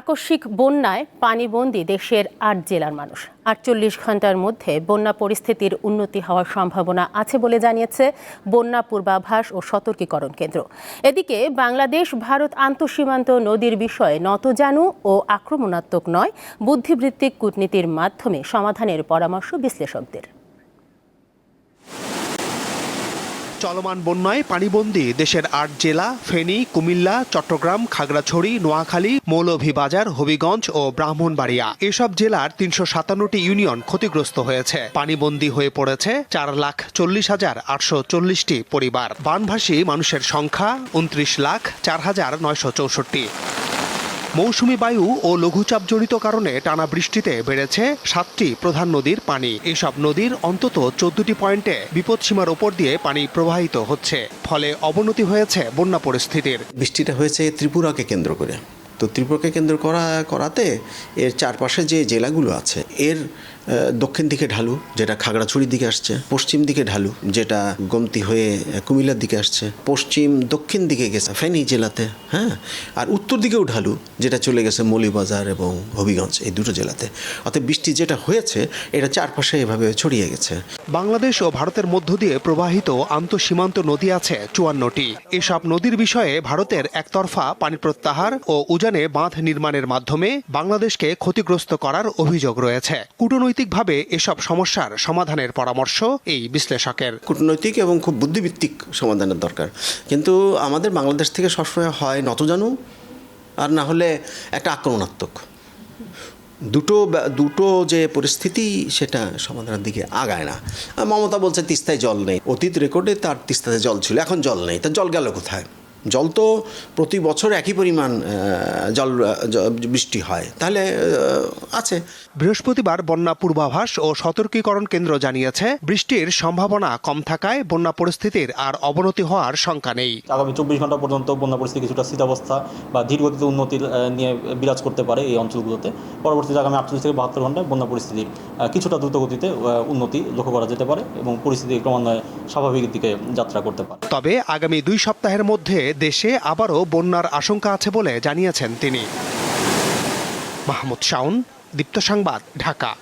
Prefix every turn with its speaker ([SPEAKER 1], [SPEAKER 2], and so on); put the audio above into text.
[SPEAKER 1] আকস্মিক বন্যায় পানিবন্দী দেশের আট জেলার মানুষ। আটচল্লিশ ঘণ্টার মধ্যে বন্যা পরিস্থিতির উন্নতি হওয়ার সম্ভাবনা আছে বলে জানিয়েছে বন্যা পূর্বাভাস ও সতর্কীকরণ কেন্দ্র। এদিকে বাংলাদেশ, ভারত আন্তঃসীমান্ত নদীর বিষয়ে নতজানু ও আক্রমণাত্মক নয়, বুদ্ধিবৃত্তিক কূটনীতির মাধ্যমে সমাধানের পরামর্শ বিশ্লেষকদের।
[SPEAKER 2] চলমান বন্যায় পানিবন্দী দেশের আট জেলা, ফেনী, কুমিল্লা, চট্টগ্রাম, খাগড়াছড়ি, নোয়াখালী, মৌলভীবাজার, হবিগঞ্জ ও ব্রাহ্মণবাড়িয়া। এসব জেলার তিনশো সাতান্নটি ইউনিয়ন ক্ষতিগ্রস্ত হয়েছে। পানিবন্দী হয়ে পড়েছে চার লাখ চল্লিশ হাজার আটশো চল্লিশটি পরিবার। বানভাসী মানুষের সংখ্যা উনত্রিশ লাখ চার হাজার নয়শো চৌষট্টি। মৌসুমি বায়ু ও লঘুচাপ জড়িত কারণে টানা বৃষ্টিতে বেড়েছে সাতটি প্রধান নদীর পানি। এসব নদীর অন্তত চোদ্দটি পয়েন্টে বিপদসীমার ওপর দিয়ে পানি প্রবাহিত হচ্ছে, ফলে অবনতি হয়েছে বন্যা পরিস্থিতির।
[SPEAKER 3] বৃষ্টিটা হয়েছে ত্রিপুরাকে কেন্দ্র করে। তো ত্রিপুরাকে কেন্দ্র করা, করাতে এর চারপাশে যে জেলাগুলো আছে, এর দক্ষিণ দিকে ঢালু, যেটা খাগড়াছড়ির দিকে আসছে, পশ্চিম দিকে ঢালু, যেটা গমতি হয়ে কুমিল্লার দিকে আসছে, পশ্চিম দক্ষিণ দিকে গেছে, ফেনী জেলাতে হ্যাঁ? আর উত্তর দিকেও ঢালু, যেটা চলে গেছে মৌলিবাজার এবং হবিগঞ্জ, এই দুটো জেলাতে। অর্থাৎ বৃষ্টি যেটা হয়েছে, এটা চারপাশে এভাবে ছড়িয়ে গেছে।
[SPEAKER 2] বাংলাদেশ ও ভারতের মধ্য দিয়ে প্রবাহিত আন্তঃসীমান্ত নদী আছে চুয়ান্নটি। এসব নদীর বিষয়ে ভারতের একতরফা পানি প্রত্যাহার ও উজানে বাঁধ নির্মাণের মাধ্যমে বাংলাদেশকে ক্ষতিগ্রস্ত করার অভিযোগ রয়েছে। কূটনৈতিকভাবে এসব সমস্যার সমাধানের পরামর্শ এই বিশ্লেষকের।
[SPEAKER 3] কূটনৈতিক এবং খুব বুদ্ধিভিত্তিক সমাধানের দরকার। কিন্তু আমাদের বাংলাদেশ থেকে সবসময় হয় নতজানু আর না হলে একটা আক্রমণাত্মক। দুটো দুটো যে পরিস্থিতি সেটা সমাধানের দিকে আগায় না। মমতা বলছে, তিস্তায় জল নেই। অতীত রেকর্ডে তার তিস্তাতে জল ছিল, এখন জল নেই। তা জল গেল কোথায়? জল তো প্রতি বছর একই পরিমাণ জল বৃষ্টি হয়। তাহলে আছে।
[SPEAKER 2] বৃহস্পতিবার বন্যা পূর্বাভাস ও সতর্কীকরণ কেন্দ্র জানিয়েছে বৃষ্টির সম্ভাবনা কম থাকায় বন্যা পরিস্থিতির আর অবনতি হওয়ার শঙ্কা নেই।
[SPEAKER 4] আগামী চব্বিশ ঘণ্টা পর্যন্ত বন্যা পরিস্থিতি কিছুটা স্থিতাবস্থা বা ধীরগতিতে উন্নতির আহ, নিয়ে বিরাজ করতে পারে এই অঞ্চলগুলোতে। পরবর্তীতে আগামী আটচল্লিশ থেকে বাহাত্তর ঘন্টায় বন্যা পরিস্থিতির কিছুটা দ্রুতগতিতে উন্নতি লক্ষ্য করা যেতে পারে এবং পরিস্থিতি ক্রমান্বয়ে স্বাভাবিক দিকে যাত্রা করতে পারে।
[SPEAKER 2] তবে আগামী দুই সপ্তাহের মধ্যে দেশে আবারও বন্যার আশঙ্কা আছে বলে জানিয়েছেন তিনি। মাহমুদ শাউন দীপ্ত সংবাদ ঢাকা।